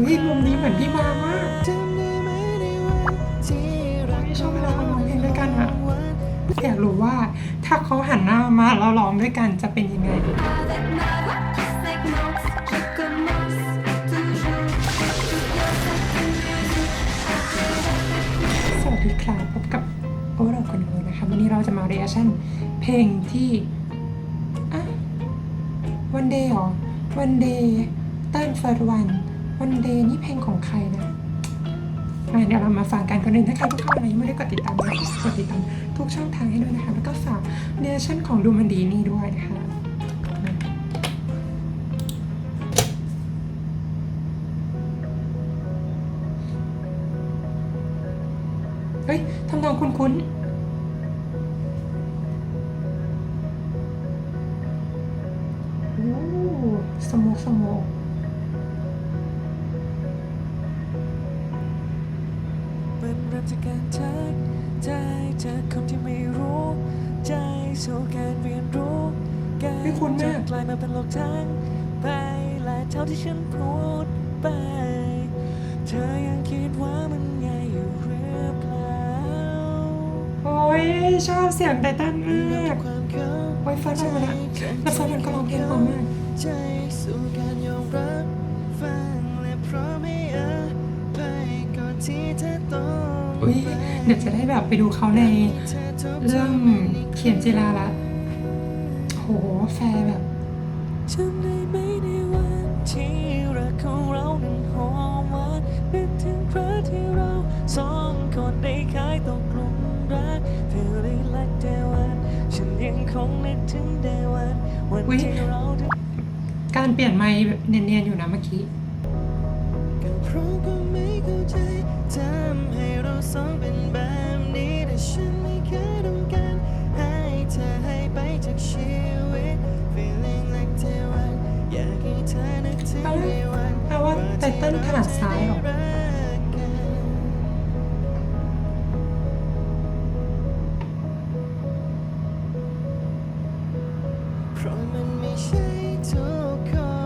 อุ้ยมุมนี้เหมือนพี่มามากไม่ชอบเวลาเขาร้องเพลงด้วยกันอะอยากรู้ว่าถ้าเขาหันหน้ามาแล้วร้องด้วยกันจะเป็นยังไง สวัสดีครับพบกับโอเราคนโนนะคะวันนี้เราจะมาเรียชั่นเพลงที่อะวันเดย์หรอวันเดย์เต้นเฟิร์สวัน วันเดย์นี่เพลงของใครนะเดี๋ยวเรามาฟังกันคนหนึ่งถ้าใครที่เข้ามายังไม่ได้กดติดตามนะกดติดตามทุกช่องทางให้ด้วยนะคะ แล้วก็ฝากเรียชั่นของดูมันดีนี่ด้วยนะคะเฮ้ยทำนองคุ้นๆโอ้สโมกสมกมั ริ่มจากการทักใจจากคำที่ไม่รู้ ใจสู่การเรียนรู้การไม่คุ้นมากจะกลายมาเป็นโลกทั้งไปและเท่าที่ฉันพูดไป เธอยังคิดว่ามันง่ายอยู่หรือเปล่าโอ้ยชอบเสียงไตเติ้ลมากความเข้าโอ้ยเฟิร์สวันมาละแล้วเฟิร์สวันก็ร้องเพลงเพราะมากใจสู่การยอมรับฟังและพร้อมให้อภัยก่อนที่เธ อต้องอุ้ยเดี๋ยวจะได้แบบไปดูเขาในเรื่องเขียนจิราละโหแฟร์แบบจำได้ไหมในวันที่รักของเรานั้นหอมหวานนึกถึงครั้งที่เราสองคนได้คายตกหลุมรัก Feeling like day one ฉันยังคงนึกถึง day one วันอุ๊ยที่เราได้การเปลี่ยนไมค์แบบเนียนๆอยู่นะเมื่อกี้กันเพราะก็ไม่เข้าใจ ทำให้เราสองเป็นแบบนี้แต่ฉันไม่เคยต้องการให้เธอให้ไปจากชีวิต Feeling like day one อยากให้เธอนึกถึง day one แปลว่าไตเติ้ลถนัดซ้ายเหรอ เพราะมันไม่ใช่ทุกคน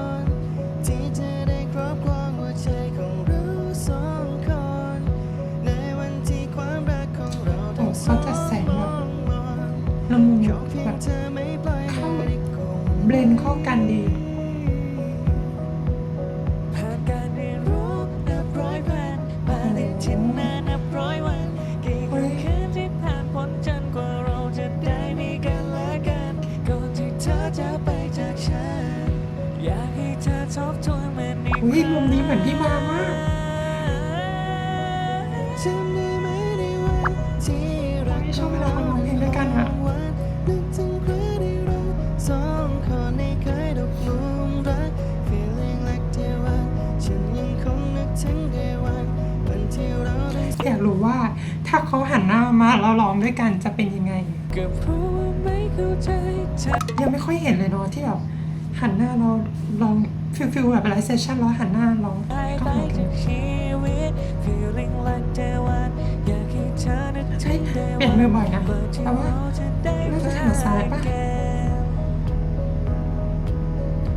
อีกอุ้ยมุมนี้เหมือนพี่มามากจำได้ไหมในวันที่เราไม่ชอบเวลาเขาร้องเพลงด้วยกันอะนึกถึงครั้งที่เราสองคนได้เคยตกหลุมรัก Feeling like day one ฉันยังคงนึกถึง day one วันที่เราได้อยากรู้ว่าถ้าเขาหันหน้ามาแล้วร้องด้วยกันจะเป็นยังไงเกือบรู้ว่าไม่เข้าใจเธอยังไม่ค่อยเห็นเลยเนาะที่แบบ หันหน้าเราลองฟิลฟิลแบบไลฟ์เซสชั่นแล้วหันหน้าร้องหายก็ไปเหมือนกัจานกชีวิต Feeling like day one อยากให้เธอนึกถึง day เปลี่ยนมือบ่อยนะวันที่แต่ว่าเราจะได้น่าจะถนัดซ้ายปะ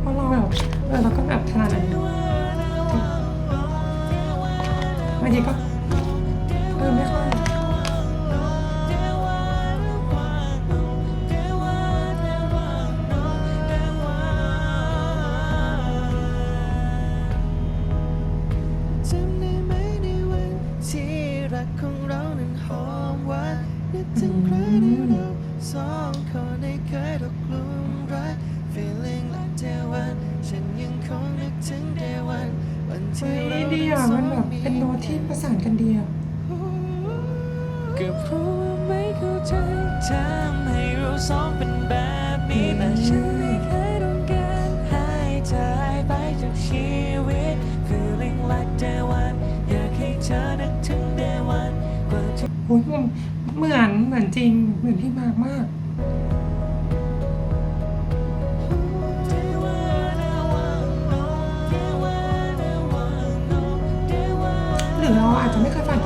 เพราะเราแบบเออเราก็แบบถนัดอันนี้บางทีก็เออไม่ค่อย คนได้เคยตกหลุมรัก Feeling like day one ฉันยังคงนึกถึง day one วันเฮ้ที่ยเราดีอะมันแบบเป็นโน้ตที่ประสานกันดีอะเกือบรู้ว่าไม่เข้าใจทำให้เราสองเป็นแบบนี้แต่ฉันไม่เคยต้องการให้เธอหายไปจากชีวิต Feeling like day one อยากให้เธอนึกถึง day one กว่าที่ โอ้ยเหมือนเหมือนจริงเหมือนพี่มากมาก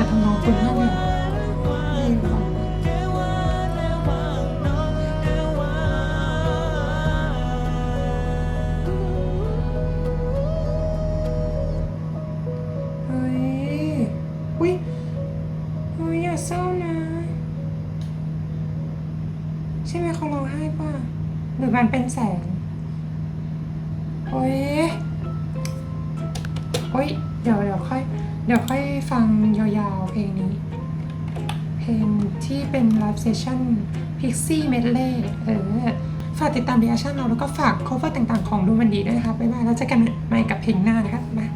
กับทำนองคุณมากเลยอุ้ยอุ้ยอย่าเศร้านะ ใช่ไหมเขาร้องไห้ป่ะหรือมันเป็นแสงโอ้ยโอ้ยเดี๋ยวเดี๋ยวค่อย เดี๋ยวค่อยาว เพลงนี้ เพลงที่เป็นไลฟ์เซสชั่น Pixie Medley เออ ฝากติดตามรียชั่นเราแล้วก็ฝาก cover ต่างๆของดูมันดีด้วยนะคะ บ๊ายบาย แล้วเจอกันใหม่กับเพลงหน้านะคะมา